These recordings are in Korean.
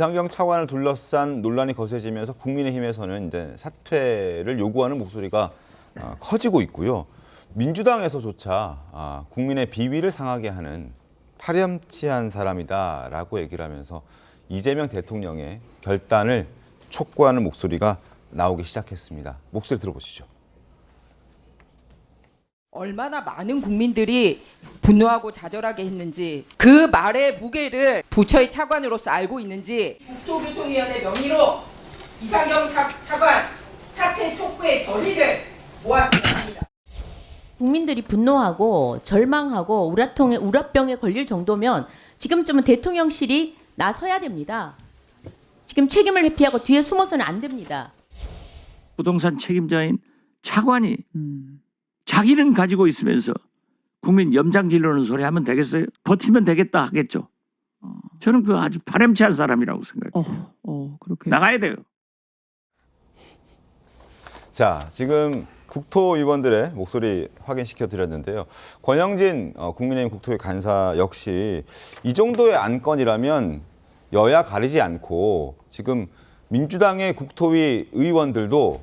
이상경 차관을 둘러싼 논란이 거세지면서 국민의힘에서는 이제 사퇴를 요구하는 목소리가 아, 커지고 있고요. 민주당에서조차 아, 국민의 비위를 상하게 하는 파렴치한 사람이다라고 얘기를 하면서 이재명 대통령의 결단을 촉구하는 목소리가 나오기 시작했습니다. 목소리 들어보시죠. 얼마나 많은 국민들이 분노하고 좌절하게 했는지 그 말의 무게를 부처의 차관으로서 알고 있는지 국토교통위원회 명의로 이상경 차, 차관 사퇴 촉구의 결의를 모았습니다. 국민들이 분노하고 절망하고 우라통에 우라병에 걸릴 정도면 지금쯤은 대통령실이 나서야 됩니다. 지금 책임을 회피하고 뒤에 숨어서는 안 됩니다. 부동산 책임자인 차관이 자기는 가지고 있으면서 국민 염장 질르는 소리 하면 되겠어요? 버티면 되겠다 하겠죠. 어, 저는 그 아주 바람치한 사람이라고 생각해요. 어, 어 그렇게 나가야 돼요. 자, 지금 국토위원들의 목소리 확인시켜 드렸는데요. 권영진 어, 국민의힘 국토위 간사 역시 이 정도의 안건이라면 여야 가리지 않고 지금 민주당의 국토위 의원들도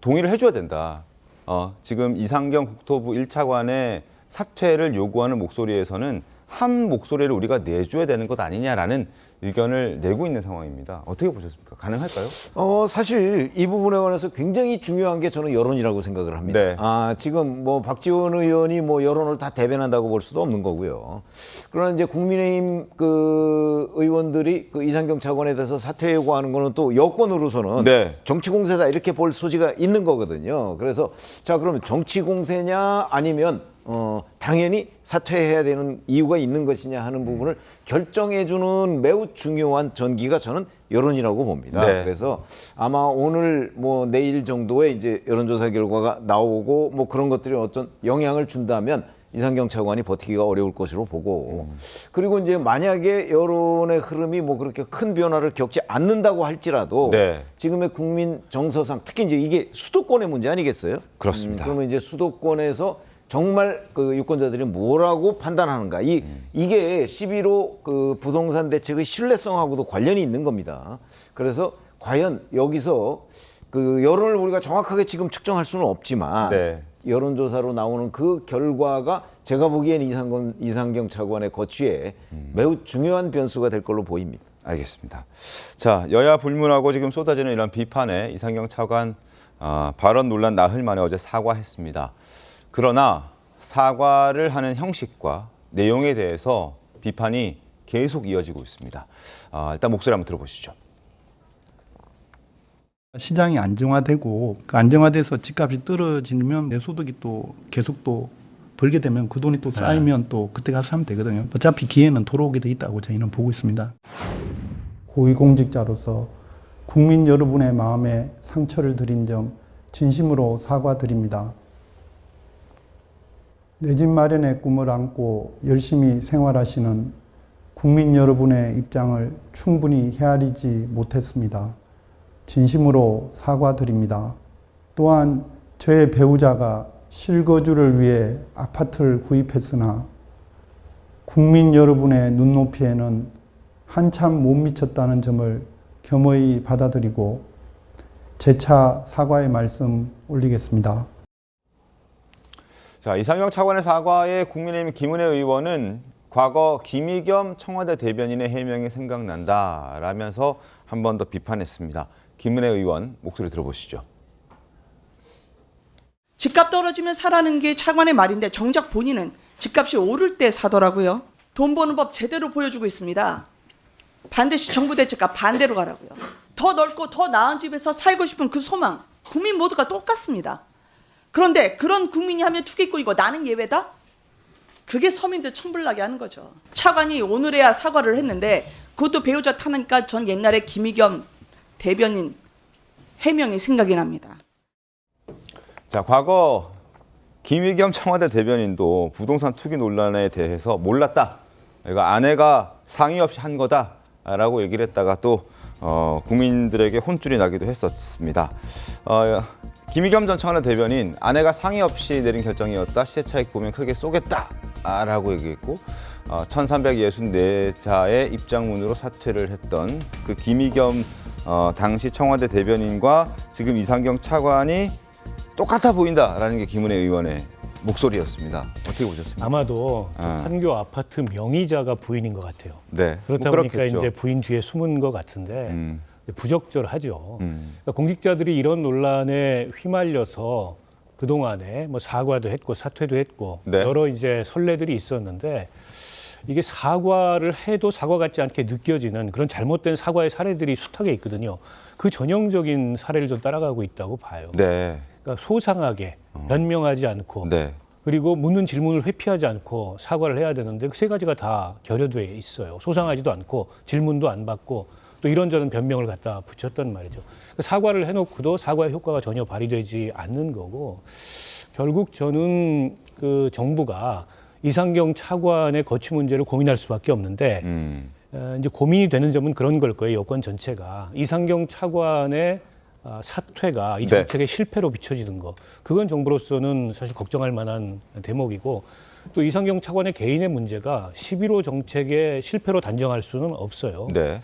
동의를 해줘야 된다. 어, 지금 이상경 국토부 1차관의 사퇴를 요구하는 목소리에서는 한 목소리를 우리가 내줘야 되는 것 아니냐라는 의견을 내고 있는 상황입니다. 어떻게 보셨습니까? 가능할까요? 어, 사실 이 부분에 관해서 굉장히 중요한 게 저는 여론이라고 생각을 합니다. 네. 아, 지금 뭐 박지원 의원이 뭐 여론을 다 대변한다고 볼 수도 없는 거고요. 그러나 이제 국민의힘 그 의원들이 그 이상경 차관에 대해서 사퇴 요구하는 거는 또 여권으로서는 네. 정치 공세다 이렇게 볼 소지가 있는 거거든요. 그래서 자, 그러면 정치 공세냐 아니면 어, 당연히 사퇴해야 되는 이유가 있는 것이냐 하는 부분을 결정해주는 매우 중요한 전기가 저는 여론이라고 봅니다. 네. 그래서 아마 오늘 뭐 내일 정도에 이제 여론조사 결과가 나오고 뭐 그런 것들이 어떤 영향을 준다면 이상경 차관이 버티기가 어려울 것으로 보고 그리고 이제 만약에 여론의 흐름이 뭐 그렇게 큰 변화를 겪지 않는다고 할지라도 네. 지금의 국민 정서상 특히 이제 이게 수도권의 문제 아니겠어요? 그렇습니다. 음, 그러면 이제 수도권에서 정말 그 유권자들이 뭐라고 판단하는가 이 이게 11호 그 부동산 대책의 신뢰성하고도 관련이 있는 겁니다. 그래서 과연 여기서 그 여론을 우리가 정확하게 지금 측정할 수는 없지만 네. 여론조사로 나오는 그 결과가 제가 보기엔 이상건 이상경 차관의 거취에 매우 중요한 변수가 될 걸로 보입니다. 알겠습니다. 자, 여야 불문하고 지금 쏟아지는 이런 비판에 이상경 차관 아, 발언 논란 나흘 만에 어제 사과했습니다. 그러나 사과를 하는 형식과 내용에 대해서 비판이 계속 이어지고 있습니다. 아, 일단 목소리 한번 들어보시죠. 시장이 안정화되고 그 안정화돼서 집값이 떨어지면 내 소득이 또 계속 또 벌게 되면 그 돈이 또 쌓이면 또 그때 가서 하면 되거든요. 어차피 기회는 돌아오게 돼 있다고 저희는 보고 있습니다. 고위공직자로서 국민 여러분의 마음에 상처를 드린 점 진심으로 사과드립니다. 내 집 마련의 꿈을 안고 열심히 생활하시는 국민 여러분의 입장을 충분히 헤아리지 못했습니다. 진심으로 사과드립니다. 또한 저의 배우자가 실거주를 위해 아파트를 구입했으나 국민 여러분의 눈높이에는 한참 못 미쳤다는 점을 겸허히 받아들이고 재차 사과의 말씀 올리겠습니다. 자, 이상경 차관의 사과에 국민의힘 김은혜 의원은 과거 김의겸 청와대 대변인의 해명이 생각난다 라면서 한 번 더 비판했습니다. 김은혜 의원 목소리 들어보시죠. 집값 떨어지면 사라는 게 차관의 말인데 정작 본인은 집값이 오를 때 사더라고요. 돈 버는 법 제대로 보여주고 있습니다. 반드시 정부 대책과 반대로 가라고요. 더 넓고 더 나은 집에서 살고 싶은 그 소망 국민 모두가 똑같습니다. 그런데 그런 국민이 하면 투기꾼이고 나는 예외다? 그게 서민들 천불나게 하는 거죠. 차관이 오늘에야 사과를 했는데 그것도 배우자 타니까 전 옛날에 김의겸 대변인 해명이 생각이 납니다. 자, 과거 김의겸 청와대 대변인도 부동산 투기 논란에 대해서 몰랐다. 이거 아내가 상의 없이 한 거다라고 얘기를 했다가 또 어, 국민들에게 혼쭐이 나기도 했었습니다. 어, 김의겸 전 청와대 대변인 아내가 상의 없이 내린 결정이었다. 시세 차익 보면 크게 쏘겠다 라고 얘기했고 어, 1364자의 입장문으로 사퇴를 했던 그 김의겸 어, 당시 청와대 대변인과 지금 이상경 차관이 똑같아 보인다라는 게 김은혜 의원의 목소리였습니다. 어떻게 보셨습니까? 아마도 저 아. 판교 아파트 명의자가 부인인 것 같아요. 네. 그렇다 뭐 보니까 그렇겠죠. 이제 부인 뒤에 숨은 것 같은데 음, 부적절하죠. 음. 그러니까 공직자들이 이런 논란에 휘말려서 그 동안에 뭐 사과도 했고 사퇴도 했고 네. 여러 이제 선례들이 있었는데 이게 사과를 해도 사과 같지 않게 느껴지는 그런 잘못된 사과의 사례들이 숱하게 있거든요. 그 전형적인 사례를 좀 따라가고 있다고 봐요. 네. 그러니까 소상하게 변명하지 않고 네. 그리고 묻는 질문을 회피하지 않고 사과를 해야 되는데 그 세 가지가 다 결여돼 있어요. 소상하지도 않고 질문도 안 받고 또 이런저런 변명을 갖다 붙였단 말이죠. 그 사과를 해놓고도 사과의 효과가 전혀 발휘되지 않는 거고 결국 저는 그 정부가 이상경 차관의 거취 문제를 고민할 수밖에 없는데 음. 어, 이제 고민이 되는 점은 그런 걸 거예요. 여권 전체가 이상경 차관의 아, 사퇴가 이 네. 정책의 실패로 비춰지는 거. 그건 정부로서는 사실 걱정할 만한 대목이고 또 이상경 차관의 개인의 문제가 11호 정책의 실패로 단정할 수는 없어요. 네.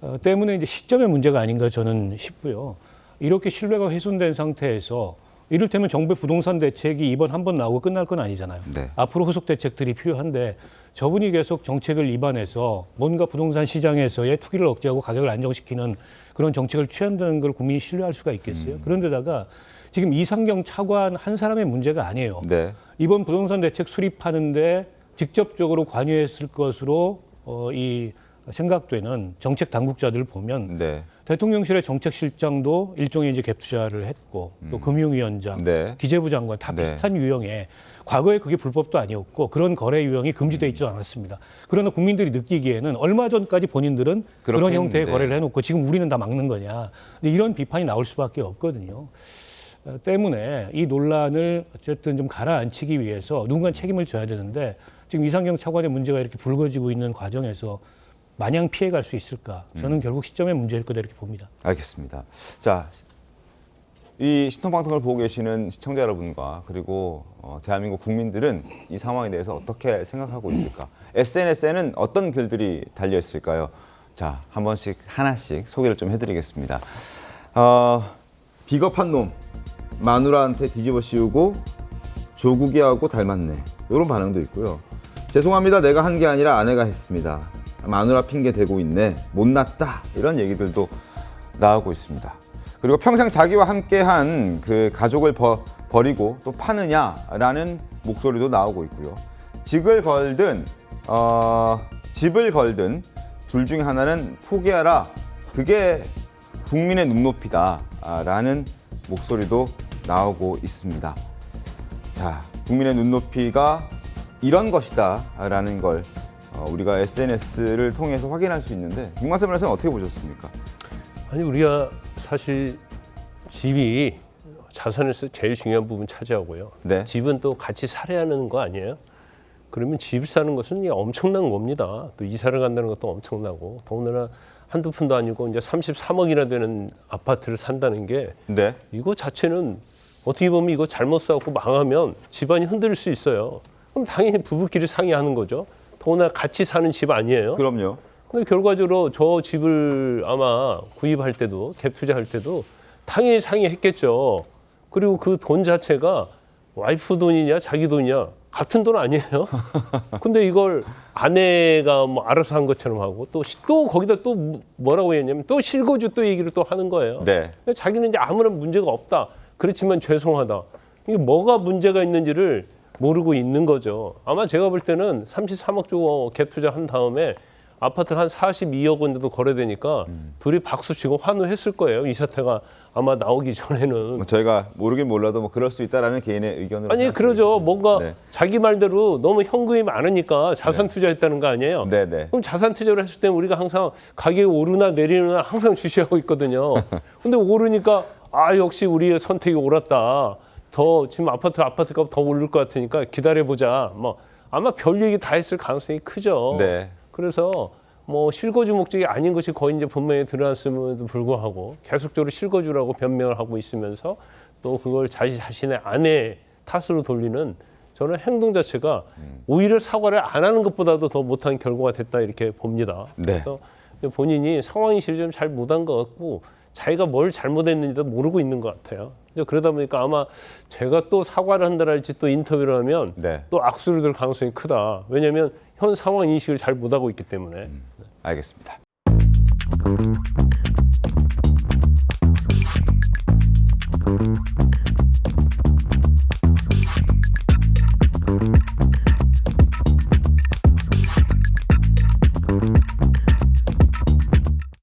어, 때문에 이제 시점의 문제가 아닌가 저는 싶고요. 이렇게 신뢰가 훼손된 상태에서 이를테면 정부의 부동산 대책이 이번 한 번 나오고 끝날 건 아니잖아요. 네. 앞으로 후속 대책들이 필요한데 저분이 계속 정책을 위반해서 뭔가 부동산 시장에서의 투기를 억제하고 가격을 안정시키는 그런 정책을 취한다는 걸 국민이 신뢰할 수가 있겠어요. 음. 그런데다가 지금 이상경 차관 한 사람의 문제가 아니에요. 네. 이번 부동산 대책 수립하는데 직접적으로 관여했을 것으로 어, 이 생각되는 정책 당국자들 을 보면 네. 대통령실의 정책실장도 일종의 이제 갭 투자를 했고 또 금융위원장, 네. 기재부 장관 다 네. 비슷한 유형의 과거에 그게 불법도 아니었고 그런 거래 유형이 금지돼 있지 도 않았습니다. 그러나 국민들이 느끼기에는 얼마 전까지 본인들은 그런 형태의 했는데. 거래를 해놓고 지금 우리는 다 막는 거냐 이런 비판이 나올 수밖에 없거든요. 어, 때문에 이 논란을 어쨌든 좀 가라앉히기 위해서 누군가 책임을 져야 되는데 지금 이상경 차관의 문제가 이렇게 불거지고 있는 과정에서 마냥 피해갈 수 있을까? 저는 결국 시점의 문제일 거다 이렇게 봅니다. 알겠습니다. 자, 이 신통방통을 보고 계시는 시청자 여러분과 그리고 어, 대한민국 국민들은 이 상황에 대해서 어떻게 생각하고 있을까? SNS에는 어떤 글들이 달려 있을까요? 자, 한 번씩 하나씩 소개를 좀 해드리겠습니다. 어, 비겁한 놈, 마누라한테 뒤집어 씌우고 조국이하고 닮았네. 이런 반응도 있고요. 죄송합니다. 내가 한 게 아니라 아내가 했습니다. 마누라 핑계 대고 있네. 못났다. 이런 얘기들도 나오고 있습니다. 그리고 평생 자기와 함께한 그 가족을 버, 버리고 또 파느냐라는 목소리도 나오고 있고요. 직을 걸든 어, 집을 걸든 둘 중에 하나는 포기하라. 그게 국민의 눈높이다라는 목소리도 나오고 있습니다. 자, 국민의 눈높이가 이런 것이다라는 걸 어, 우리가 SNS를 통해서 확인할 수 있는데 육마세 변호사는 어떻게 보셨습니까? 아니 우리가 사실 집이 자산에서 제일 중요한 부분 차지하고요. 네. 집은 또 같이 살아야 하는 거 아니에요? 그러면 집 사는 것은 엄청난 겁니다. 또 이사를 간다는 것도 엄청나고 더군다나 한두 푼도 아니고 이제 33억이나 되는 아파트를 산다는 게 네. 이거 자체는 어떻게 보면 이거 잘못 사고 망하면 집안이 흔들릴 수 있어요. 그럼 당연히 부부끼리 상의하는 거죠. 더구나 같이 사는 집 아니에요. 그럼요. 근데 결과적으로 저 집을 아마 구입할 때도 갭 투자할 때도 당연히 상의했겠죠. 그리고 그 돈 자체가 와이프 돈이냐 자기 돈이냐 같은 돈 아니에요. 근데 이걸 아내가 뭐 알아서 한 것처럼 하고 또 또 거기다 또 뭐라고 했냐면 또 실거주 또 얘기를 또 하는 거예요. 네. 자기는 이제 아무런 문제가 없다. 그렇지만 죄송하다. 이게 뭐가 문제가 있는지를 모르고 있는 거죠. 아마 제가 볼 때는 33억 주고 갭 투자한 다음에 아파트 한 42억 원 정도 거래되니까 둘이 박수 치고 환호했을 거예요. 이 사태가 아마 나오기 전에는. 뭐 저희가 모르긴 몰라도 뭐 그럴 수 있다라는 개인의 의견을 아니 그러죠. 뭔가 네. 자기 말대로 너무 현금이 많으니까 자산 투자했다는 거 아니에요. 네, 네. 그럼 자산 투자를 했을 때 우리가 항상 가격이 오르나 내리나 항상 주시하고 있거든요. 근데 오르니까 아 역시 우리의 선택이 옳았다. 더 지금 아파트 아파트 값 더 오를 것 같으니까 기다려 보자. 뭐 아마 별 얘기 다 했을 가능성이 크죠. 네. 그래서 뭐 실거주 목적이 아닌 것이 거의 이제 분명히 드러났음에도 불구하고 계속적으로 실거주라고 변명을 하고 있으면서 또 그걸 자신 자신의 아내 탓으로 돌리는 저는 행동 자체가 오히려 사과를 안 하는 것보다도 더 못한 결과가 됐다 이렇게 봅니다. 네. 그래서 본인이 상황 인식을 좀 잘 못한 것 같고 자기가 뭘 잘못했는지도 모르고 있는 것 같아요. 그러다 보니까 아마 제가 또 사과를 한다랄지 또 인터뷰를 하면 네. 또 악수를 들 가능성이 크다. 왜냐하면 현 상황 인식을 잘 못하고 있기 때문에. 알겠습니다.